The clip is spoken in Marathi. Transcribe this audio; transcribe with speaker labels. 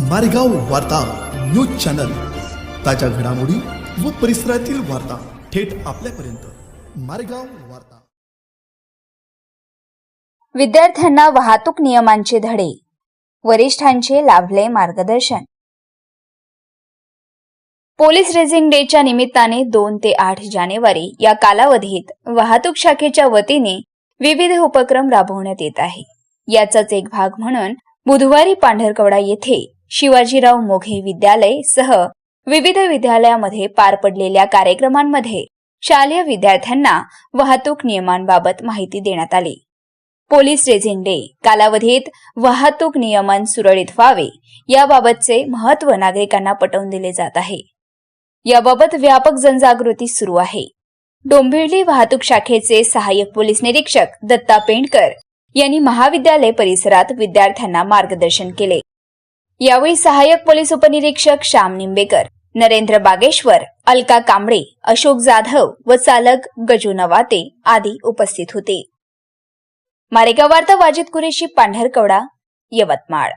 Speaker 1: मारेगाव वार्ता न्यूज चॅनल. ताज्या घडामोडी व परिसरातील वार्ता थेट आपल्यापर्यंत. मारेगाव वार्ता.
Speaker 2: विद्यार्थ्यांना वाहतूक नियमांचे धडे. वरिष्ठांचे लाभले मार्गदर्शन. पोलीस रेझिंग डेच्या निमित्ताने दोन ते आठ जानेवारी या कालावधीत वाहतूक शाखेच्या वतीने विविध उपक्रम राबवण्यात येत आहे. याचाच एक भाग म्हणून बुधवारी पांढरकवडा येथे शिवाजीराव मोघे विद्यालय सह विविध विद्यालयामध्ये पार पडलेल्या कार्यक्रमांमध्ये शालेय विद्यार्थ्यांना वाहतूक नियमांबाबत माहिती देण्यात आली. पोलीस रेझिंग डे कालावधीत वाहतूक नियमन सुरळीत व्हावे याबाबतचे महत्त्व नागरिकांना पटवून दिले जात आहे. याबाबत व्यापक जनजागृती सुरू आहे. डोंबिवली वाहतूक शाखेचे सहाय्यक पोलीस निरीक्षक दत्ता पेंडकर यांनी महाविद्यालय परिसरात विद्यार्थ्यांना मार्गदर्शन केले. यावेळी सहाय्यक पोलीस उपनिरीक्षक श्याम निंबेकर नरेंद्र बागेश्वर अलका कांबळे अशोक जाधव व चालक गजू नवाते आदी उपस्थित होते. मारेगाव वार्ता वाजित कुरेशी पांढरकवडा यवतमाळ.